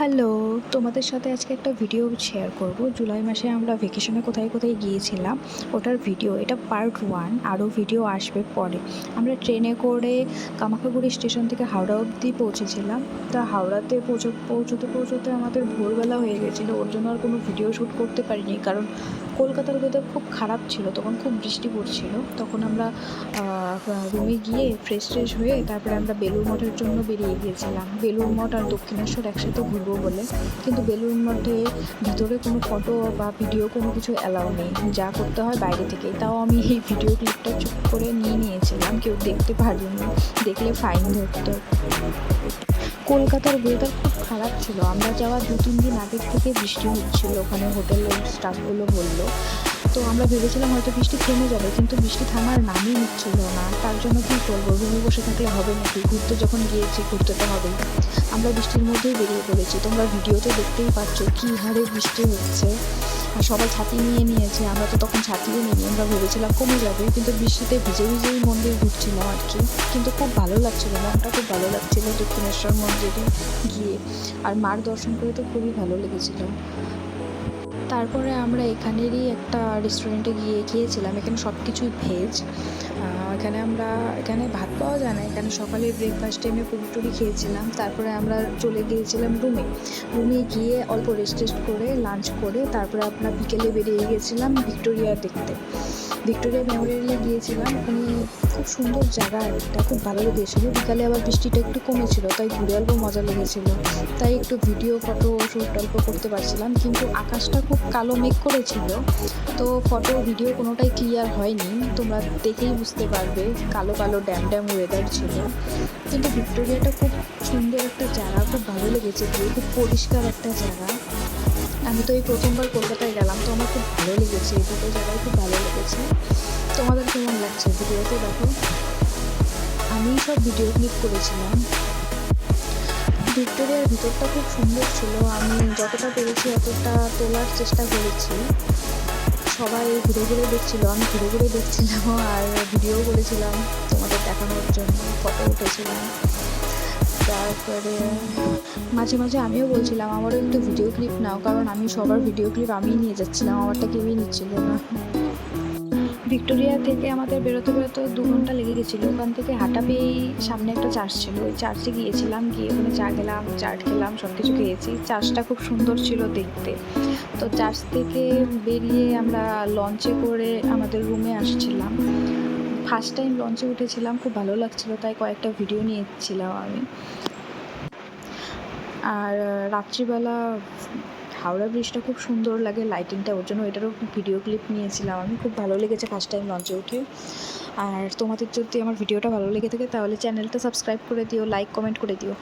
Hello তোমাদের সাথে আজকে একটা ভিডিও শেয়ার করব। জুলাই মাসে আমরা ভেকেশনে কোথায় কোথায় গিয়েছিলাম, ওটার ভিডিও এটা পার্ট ওয়ান আরও ভিডিও আসবে পরে। আমরা ট্রেনে করে কামাখাগুড়ি স্টেশন থেকে হাওড়া অবধি পৌঁছেছিলাম। তা হাওড়াতে পৌঁছ, পৌঁছতে পৌঁছতে আমাদের ভোরবেলা হয়ে গেছিল, ওর জন্য আর কোনো ভিডিও শ্যুট করতে পারিনি, কারণ কলকাতার ওয়েদার খুব খারাপ ছিল, তখন খুব বৃষ্টি পড়ছিল। তখন আমরা রুমে গিয়ে ফ্রেশ ট্রেশ হয়ে তারপরে আমরা বেলুর মঠের জন্য বেরিয়ে গিয়েছিলাম। বেলুর মঠ আর দক্ষিণেশ্বর একসাথে ঘুরবো বলে। কিন্তু বেলুর মঠে ভিতরে কোনো ফটো বা ভিডিও কোনো কিছু অ্যালাউ নেই। যা করতে হয় বাইরে থেকে তাও আমি এই ভিডিও ক্লিপটা চুপ করে নিয়ে নিয়েছিলাম। কেউ দেখতে পারিনি। দেখলে ফাইন ধরতো। কলকাতার ওয়েদার খুব খারাপ ছিল। আমরা যাওয়া দু তিন দিন আগের থেকে বৃষ্টি হচ্ছিল। ওখানে হোটেলের স্টাফগুলো বলল। তো আমরা ভেবেছিলাম হয়তো বৃষ্টি থেমে যাবে, কিন্তু বৃষ্টি থামার নামই নিচ্ছিল না। তার জন্য কী করব? রুমে বসে থাকলে হবে নাকি? ঘুরতে যখন গিয়েছি, ঘুরতে তো হবেই। আমরা বৃষ্টির মধ্যেই বেরিয়ে পড়েছি। তোমরা ভিডিওতে দেখতেই পাচ্ছ কী হারে বৃষ্টি হচ্ছে। আর সবাই ছাতি নিয়ে নিয়েছে, আমরা তো তখন ছাতিও নিই আমরা ভেবেছিলাম কমে যাবে, কিন্তু বৃষ্টিতে ভিজে ভিজেই মন্দির ঘুরছিলাম আর কি। কিন্তু খুব ভালো লাগছিল, মনটা খুব ভালো লাগছিল দক্ষিণেশ্বর মন্দিরে গিয়ে। আর মার দর্শন করে তো খুবই ভালো লেগেছিল। তারপরে আমরা এখানেরই একটা রেস্টুরেন্টে গিয়ে খেয়েছিলাম। এখানে সব কিছুই ভেজ এখানে আমরা, এখানে ভাত পাওয়া যায় না। এখানে সকালে ব্রেকফাস্ট টাইমে পুরি টুরি খেয়েছিলাম। তারপরে আমরা চলে গিয়েছিলাম রুমে রুমে গিয়ে অল্প রেস্ট টেস্ট করে লাঞ্চ করে, তারপরে আমরা বিকেলে বেরিয়ে গিয়েছিলাম ভিক্টোরিয়া দেখতে। ভিক্টোরিয়া মেমোরিয়ালে গিয়েছিলাম। ওখানে খুব সুন্দর জায়গা একটা, খুব ভালো লেগেছিলো। বিকালে আবার বৃষ্টিটা একটু কমেছিল, তাই ঘুরে অল্প মজা লেগেছিলো। তাই একটু ভিডিও ফটো শ্যুট অল্প করতে পারছিলাম, কিন্তু আকাশটা খুব কালো মেঘ করেছিল। তো ফটো ভিডিও কোনোটাই ক্লিয়ার হয়নি। তোমরা দেখেই বুঝতে পারবে, কালো কালো ড্যাম ড্যাম ওয়েদার ছিল। কিন্তু ভিক্টোরিয়াটা খুব সুন্দর একটা জায়গা, খুব ভালো লেগেছে, খুব পরিষ্কার একটা জায়গা। আমি তো এই প্রথমবার কলকাতায় গেলাম, তো আমার খুব ভালো লেগেছে। এই দুটো জায়গায় খুব ভালো লেগেছে। তোমাদের কেমন লাগছে ভিডিওতে দেখো? আমি সব ভিডিও ক্লিক করেছিলাম। ভিক্টোরিয়ার ভিতরটা খুব সুন্দর ছিল। আমি যতটা পেরেছি অতটা তোলার চেষ্টা করেছি। সবাই ঘুরে ঘুরে দেখছিল, আমি ঘুরে ঘুরে দেখছিলাম আর ভিডিও করেছিলাম তোমাদের দেখানোর জন্য ফটো উঠেছিলাম। তারপরে মাঝে মাঝে আমিও বলছিলাম, আমারও একটু ভিডিও ক্লিপ নাও। কারণ আমি সবার ভিডিও ক্লিপ আমিই নিয়ে যাচ্ছিলাম, আমারটা কেউই নিচ্ছিল না। ভিক্টোরিয়া থেকে আমাদের বেরোতে বেরোতে দু ঘণ্টা লেগে গেছিল। ওখান থেকে হাঁটা পেয়েই সামনে একটা চার্চ ছিল। ওই চার্চে গিয়েছিলাম, গিয়ে ওখানে চা খেলাম চাট খেলাম সব কিছু খেয়েছি চার্চটা খুব সুন্দর ছিল দেখতে। তো চার্চ থেকে বেরিয়ে আমরা লঞ্চে করে আমাদের রুমে আসছিলাম। ফার্স্ট টাইম লঞ্চে উঠেছিলাম, খুব ভালো লাগছিল, তাই কয়েকটা ভিডিও নিয়েছিলাম আমি। আর রাত্রিবেলা হাওড়া ব্রিজটা খুব সুন্দর লাগে লাইটিংটা ওর জন্য, এটারও ভিডিও ক্লিপ নিয়েছিলাম আমি, খুব ভালো লেগেছে ফার্স্ট টাইম লঞ্চে উঠে। আর তোমাদের যদি আমার ভিডিওটা ভালো লেগে থাকে, তাহলে চ্যানেলটা সাবস্ক্রাইব করে দিও লাইক কমেন্ট করে দিও।